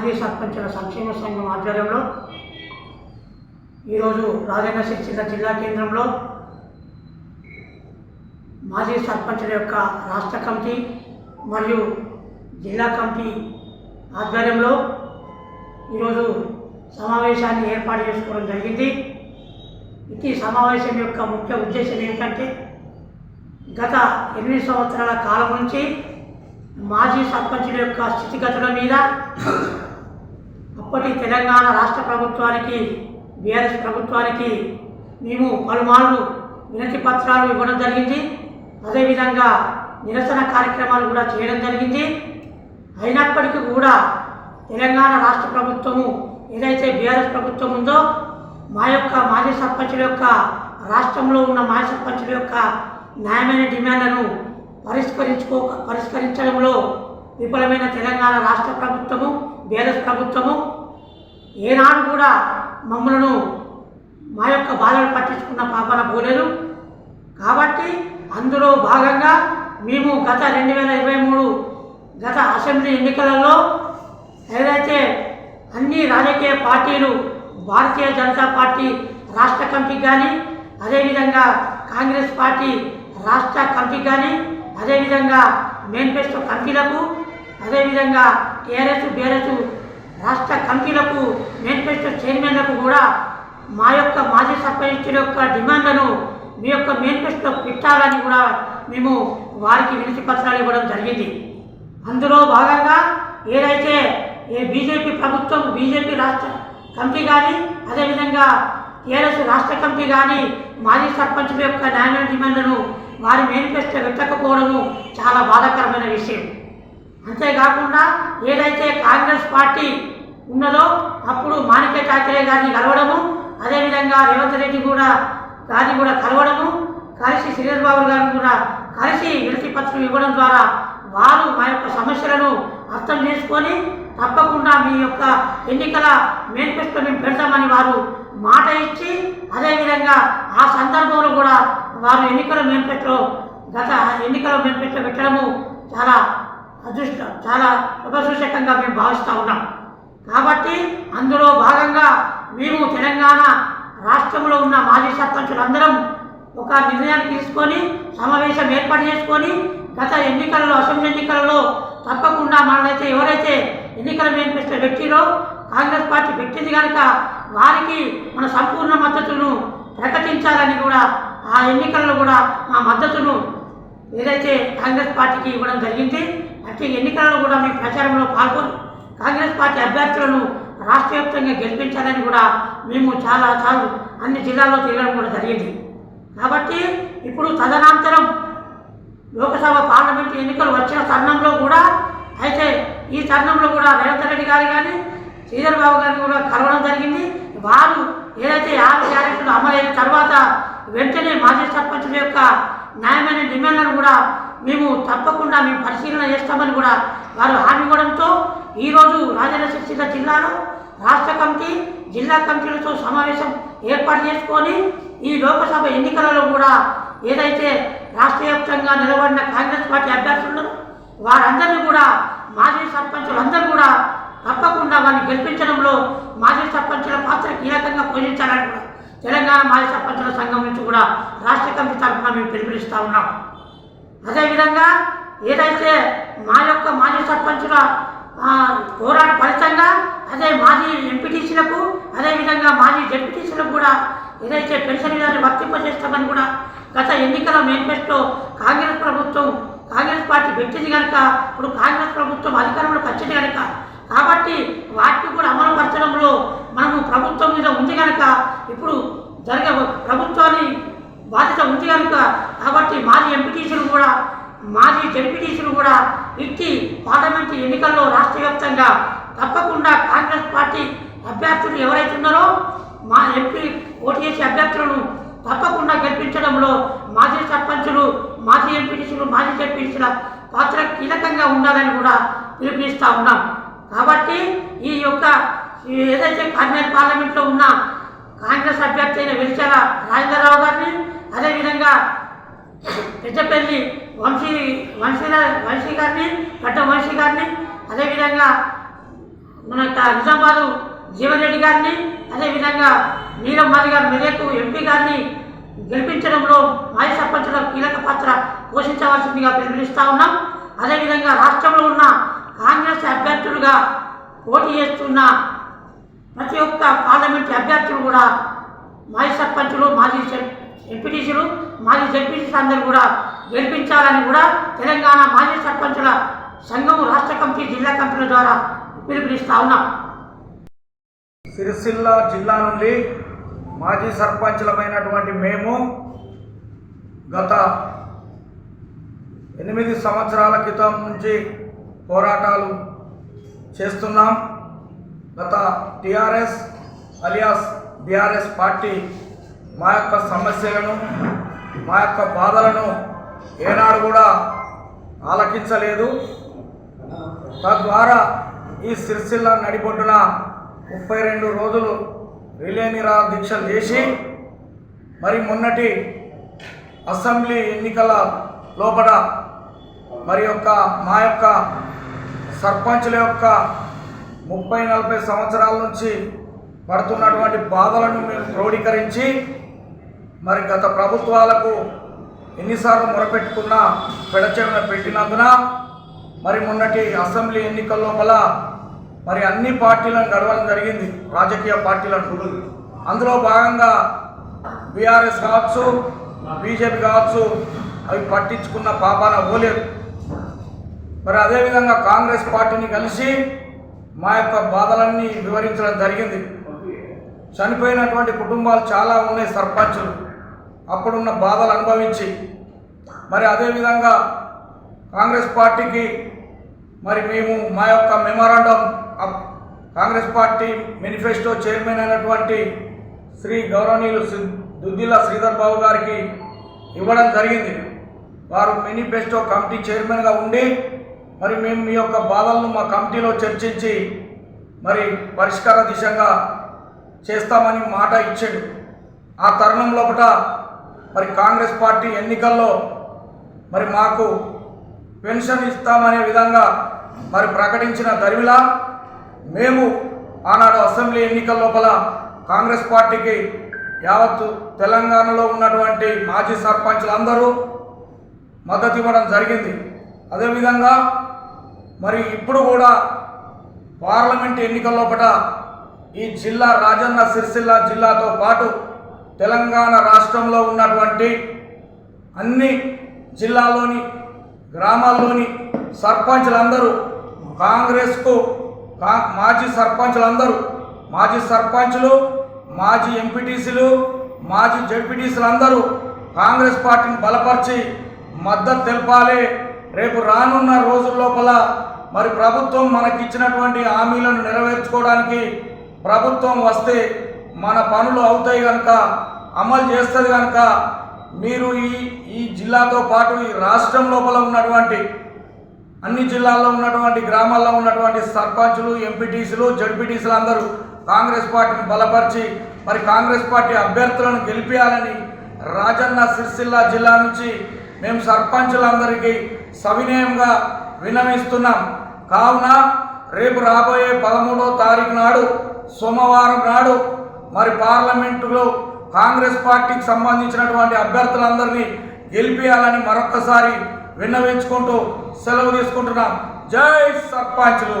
మాజీ సర్పంచుల సంక్షేమ సంఘం ఆధ్వర్యంలో ఈరోజు రాజన్న సిరిసిల్ల జిల్లా కేంద్రంలో మాజీ సర్పంచుల యొక్క రాష్ట్ర కమిటీ మరియు జిల్లా కమిటీ ఆధ్వర్యంలో ఈరోజు సమావేశాన్ని ఏర్పాటు చేసుకోవడం జరిగింది. ఈ సమావేశం యొక్క ముఖ్య ఉద్దేశం ఏమిటంటే గత ఎనిమిది సంవత్సరాల కాలం నుంచి మాజీ సర్పంచుల యొక్క స్థితిగతుల మీద అప్పటి తెలంగాణ రాష్ట్ర ప్రభుత్వానికి బీఆర్ఎస్ ప్రభుత్వానికి మేము పలుమార్లు వినతి పత్రాలు ఇవ్వడం జరిగింది. అదేవిధంగా నిరసన కార్యక్రమాలు కూడా చేయడం జరిగింది. అయినప్పటికీ కూడా తెలంగాణ రాష్ట్ర ప్రభుత్వము ఏదైతే బీఆర్ఎస్ ప్రభుత్వం ఉందో మా యొక్క మాజీ సర్పంచుల యొక్క రాష్ట్రంలో ఉన్న మాజీ సర్పంచుల యొక్క న్యాయమైన డిమాండ్లను పరిష్కరించుకో పరిష్కరించడంలో విఫలమైన తెలంగాణ రాష్ట్ర ప్రభుత్వము బీఆర్ఎస్ ప్రభుత్వము ఏనాడు కూడా మమ్మలను మా యొక్క బాధలు పట్టించుకున్న పాపన పోలేదు. కాబట్టి అందులో భాగంగా మేము గత రెండు వేల ఇరవై మూడు గత అసెంబ్లీ ఎన్నికలలో ఏదైతే అన్ని రాజకీయ పార్టీలు భారతీయ జనతా పార్టీ రాష్ట్ర కమిటీకి కానీ అదేవిధంగా కాంగ్రెస్ పార్టీ రాష్ట్ర కమిటీకి కానీ అదేవిధంగా మేనిఫెస్టో కమిటీలకు అదేవిధంగా టీఆర్ఎస్ బీఆర్ఎస్ రాష్ట్ర కమిటీలకు మేనిఫెస్టో చైర్మన్లకు కూడా మా యొక్క మాజీ సర్పంచుల యొక్క డిమాండ్లను మీ యొక్క మేనిఫెస్టో పెట్టాలని కూడా మేము వారికి వినతి పత్రాలు ఇవ్వడం జరిగింది. అందులో భాగంగా ఏదైతే ఏ బీజేపీ ప్రభుత్వం బీజేపీ రాష్ట్ర కమిటీ కానీ అదేవిధంగా టీఆర్ఎస్ రాష్ట్ర కమిటీ కానీ మాజీ సర్పంచుల యొక్క న్యాయమైన డిమాండ్లను వారి మేనిఫెస్టో పెట్టకపోవడము చాలా బాధాకరమైన విషయం. అంతేకాకుండా ఏదైతే కాంగ్రెస్ పార్టీ ఉన్నదో అప్పుడు మాణిక్య ఠాకరే గారిని కలవడము అదేవిధంగా రేవంత్ రెడ్డి కూడా గారిని కూడా కలవడము కలిసి శ్రీధర్ బాబు గారిని కూడా కలిసి వినతి పత్రం ఇవ్వడం ద్వారా వారు మా యొక్క సమస్యలను అర్థం చేసుకొని తప్పకుండా మీ యొక్క ఎన్నికల మేనిఫెస్టో మేము పెడతామని వారు మాట ఇచ్చి అదేవిధంగా ఆ సందర్భంలో కూడా వారు ఎన్నికల మేనిఫెస్టో గత ఎన్నికల మేనిఫెస్టో పెట్టడము చాలా అదృష్టం. చాలా శుభసూచకంగా మేము భావిస్తూ ఉన్నాం. కాబట్టి అందులో భాగంగా మేము తెలంగాణ రాష్ట్రంలో ఉన్న మాజీ సర్పంచులందరం ఒక నిర్ణయాన్ని తీసుకొని సమావేశం ఏర్పాటు చేసుకొని గత ఎన్నికలలో అసెంబ్లీ ఎన్నికలలో తప్పకుండా మనైతే ఎవరైతే ఎన్నికల మేనిఫెస్టో పెట్టిరో కాంగ్రెస్ పార్టీ పెట్టింది కనుక వారికి మన సంపూర్ణ మద్దతును ప్రకటించాలని కూడా ఆ ఎన్నికల్లో కూడా మా మద్దతును ఏదైతే కాంగ్రెస్ పార్టీకి ఇవ్వడం జరిగింది వచ్చే ఎన్నికలలో కూడా మేము ప్రచారంలో పాల్గొని కాంగ్రెస్ పార్టీ అభ్యర్థులను రాష్ట్ర వ్యాప్తంగా గెలిపించాలని కూడా మేము చాలా సార్లు అన్ని జిల్లాల్లో తిరగడం కూడా జరిగింది. కాబట్టి ఇప్పుడు తదనంతరం లోకసభ పార్లమెంట్ ఎన్నికలు వచ్చిన తరుణంలో కూడా అయితే ఈ తరుణంలో కూడా రేవంత్ రెడ్డి గారు కానీ శ్రీధర్ బాబు గారిని కూడా కలవడం జరిగింది. వారు ఏదైతే ఆరు క్యారెక్టర్లు అమలైన తర్వాత వెంటనే మాజీ సర్పంచుల యొక్క న్యాయమైన డిమాండ్లను కూడా మేము తప్పకుండా మేము పరిశీలన చేస్తామని కూడా వారు హామీ ఇవ్వడంతో ఈరోజు రాజన్న జిల్లాలో రాష్ట్ర కమిటీ జిల్లా కమిటీలతో సమావేశం ఏర్పాటు చేసుకొని ఈ లోకసభ ఎన్నికలలో కూడా ఏదైతే రాష్ట్ర వ్యాప్తంగా నిలబడిన కాంగ్రెస్ పార్టీ అభ్యర్థులు వారందరినీ కూడా మాజీ సర్పంచులందరూ కూడా తప్పకుండా వారిని గెలిపించడంలో మాజీ సర్పంచుల పాత్ర కీలకంగా పోషించాలని కూడా తెలంగాణ మాజీ సర్పంచుల సంఘం నుంచి కూడా రాష్ట్ర కమిటీ తరఫున మేము పిలుపునిస్తూ ఉన్నాం. అదేవిధంగా ఏదైతే మా యొక్క మాజీ సర్పంచుల పోరాట ఫలితంగా అదే మాజీ ఎంపీటీసీలకు అదేవిధంగా మాజీ జడ్పీటీసీలకు కూడా ఏదైతే పెన్షన్ విధాన్ని వర్తింపజేస్తామని కూడా గత ఎన్నికల మేనిఫెస్టో కాంగ్రెస్ ప్రభుత్వం కాంగ్రెస్ పార్టీ పెట్టింది కనుక ఇప్పుడు కాంగ్రెస్ ప్రభుత్వం అధికారంలోకి వచ్చింది కనుక కాబట్టి వాటిని కూడా అమలు పరచడంలో మనము ప్రభుత్వం మీద ఉంది కనుక ఇప్పుడు జరిగే ప్రభుత్వాన్ని బాధ్యత ఉంది కనుక కాబట్టి మాజీ ఎంపీటీసీలు కూడా మాజీ జడ్పీటీసీలు కూడా ఇట్టి పార్లమెంటు ఎన్నికల్లో రాష్ట్ర వ్యాప్తంగా తప్పకుండా కాంగ్రెస్ పార్టీ అభ్యర్థులు ఎవరైతే ఉన్నారో మా ఎంపీ ఓటు చేసే అభ్యర్థులను తప్పకుండా గెలిపించడంలో మాజీ సర్పంచులు మాజీ ఎంపీటీసీలు మాజీ జడ్పీటీసీల పాత్ర కీలకంగా ఉండాలని కూడా పిలుపునిస్తూ ఉన్నాం. కాబట్టి ఈ యొక్క ఏదైతే కర్నూలు పార్లమెంట్లో ఉన్న కాంగ్రెస్ అభ్యర్థి అయిన వెలిచాల రాజేంద్రరావు గారిని అదేవిధంగా పెద్దపల్లి వంశీ వంశీ వంశీ గారిని గడ్డ వంశీ గారిని అదేవిధంగా మన నిజామాబాదు జీవన్ రెడ్డి గారిని అదేవిధంగా నీలం మాది గారు మెదకు ఎంపీ గారిని గెలిపించడంలో మాజీ సర్పంచుల కీలక పాత్ర పోషించవలసిందిగా పిలుపునిస్తా ఉన్నాం. అదేవిధంగా రాష్ట్రంలో ఉన్న కాంగ్రెస్ అభ్యర్థులుగా పోటీ చేస్తున్న ప్రతి ఒక్క పార్లమెంట్ అభ్యర్థులు కూడా మాజీ సర్పంచులు మాజీ ఎంపీటీసీలు మాజీ జడ్పీటీసీలు అందరూ కూడా గెలిపించాలని కూడా తెలంగాణ మాజీ సర్పంచుల సంఘం రాష్ట్ర కమిటీ జిల్లా కమిటీల ద్వారా పిలుపునిస్తా ఉన్నాం. సిరిసిల్ల జిల్లా నుండి మాజీ సర్పంచులమైనటువంటి మేము గత ఎనిమిది సంవత్సరాల క్రితం నుంచి పోరాటాలు చేస్తున్నాం. గత టిఆర్ఎస్ అలియాస్ బీఆర్ఎస్ పార్టీ మా యొక్క సమస్యలను మా యొక్క బాధలను ఏనాడు కూడా ఆలకించలేదు. తద్వారా ఈ సిరిసిల్ల నడిబొడ్డున ముప్పై రెండు రోజులు రిలే నిరాహార దీక్షలు చేసి మరి మొన్నటి అసెంబ్లీ ఎన్నికల లోపల మరి యొక్క మా యొక్క సర్పంచుల యొక్క ముప్పై నలభై సంవత్సరాల నుంచి పడుతున్నటువంటి బాధలను మేము క్రోడీకరించి మరి గత ప్రభుత్వాలకు ఎన్నిసార్లు మొరపెట్టుకున్నా పెడచెవిన పెట్టినందున మరి మొన్నటి అసెంబ్లీ ఎన్నికల లోపల మరి అన్ని పార్టీలను గడవడం జరిగింది. రాజకీయ పార్టీలను అందులో భాగంగా బీఆర్ఎస్ కావచ్చు బీజేపీ కావచ్చు అవి పట్టించుకున్న పాపాన పోలేదు. మరి అదేవిధంగా కాంగ్రెస్ పార్టీని కలిసి మా యొక్క బాధలన్నీ వివరించడం జరిగింది. చనిపోయినటువంటి కుటుంబాలు చాలా ఉన్నాయి సర్పంచులు. అప్పుడున్న బాధలు అనుభవించి మరి అదేవిధంగా కాంగ్రెస్ పార్టీకి మరి మేము మా యొక్క memorandum Congress party manifesto chairman అయినటువంటి శ్రీ గౌరవనీయులు దుద్దిల దుద్దిల్ల శ్రీధర్ బాబు గారికి ఇవ్వడం జరిగింది. వారు మేనిఫెస్టో కమిటీ చైర్మన్గా ఉండి మరి మేము మీ యొక్క బాధలను మా కమిటీలో చర్చించి మరి పరిష్కార దిశగా చేస్తామని మాట ఇచ్చాడు. ఆ తరుణం లోపల మరి కాంగ్రెస్ పార్టీ ఎన్నికల్లో మరి మాకు పెన్షన్ ఇస్తామనే విధంగా మరి ప్రకటించిన దరివిలా మేము ఆనాడు అసెంబ్లీ ఎన్నికల లోపల కాంగ్రెస్ పార్టీకి యావత్తు తెలంగాణలో ఉన్నటువంటి మాజీ సర్పంచులందరూ మద్దతు ఇవ్వడం జరిగింది. అదేవిధంగా మరి ఇప్పుడు కూడా పార్లమెంట్ ఎన్నికల లోపల ఈ జిల్లా రాజన్న సిరిసిల్ల జిల్లాతో పాటు తెలంగాణ రాష్ట్రంలో ఉన్నటువంటి అన్ని జిల్లాలోని గ్రామాల్లోని సర్పంచ్లందరూ కాంగ్రెస్కు కా మాజీ సర్పంచులందరూ మాజీ సర్పంచ్లు మాజీ ఎంపీటీసీలు మాజీ జడ్పీటీసీలందరూ కాంగ్రెస్ పార్టీని బలపరిచి మద్దతు తెలపాలి. రేపు రానున్న రోజుల లోపల మరి ప్రభుత్వం మనకిచ్చినటువంటి హామీలను నెరవేర్చుకోవడానికి ప్రభుత్వం వస్తే మన పనులు అవుతాయి కనుక అమలు చేస్తుంది కనుక మీరు ఈ ఈ జిల్లాతో పాటు ఈ రాష్ట్రం లోపల ఉన్నటువంటి అన్ని జిల్లాల్లో ఉన్నటువంటి గ్రామాల్లో ఉన్నటువంటి సర్పంచులు ఎంపీటీసీలు జడ్పీటీసీలు అందరూ కాంగ్రెస్ పార్టీని బలపరిచి మరి కాంగ్రెస్ పార్టీ అభ్యర్థులను గెలిపించాలని రాజన్న సిరిసిల్ల జిల్లా నుంచి మేము సర్పంచులందరికీ సవినయంగా వినమిస్తున్నాం కావున రేపు రాబోయే పదమూడో తారీఖు నాడు సోమవారం నాడు మరి పార్లమెంటులో కాంగ్రెస్ పార్టీకి సంబంధించినటువంటి అభ్యర్థులందరినీ గెలిపేయాలని మరొక్కసారి విన్నవించుకుంటూ సెలవు తీసుకుంటున్నాం. జై సర్పంచ్లు.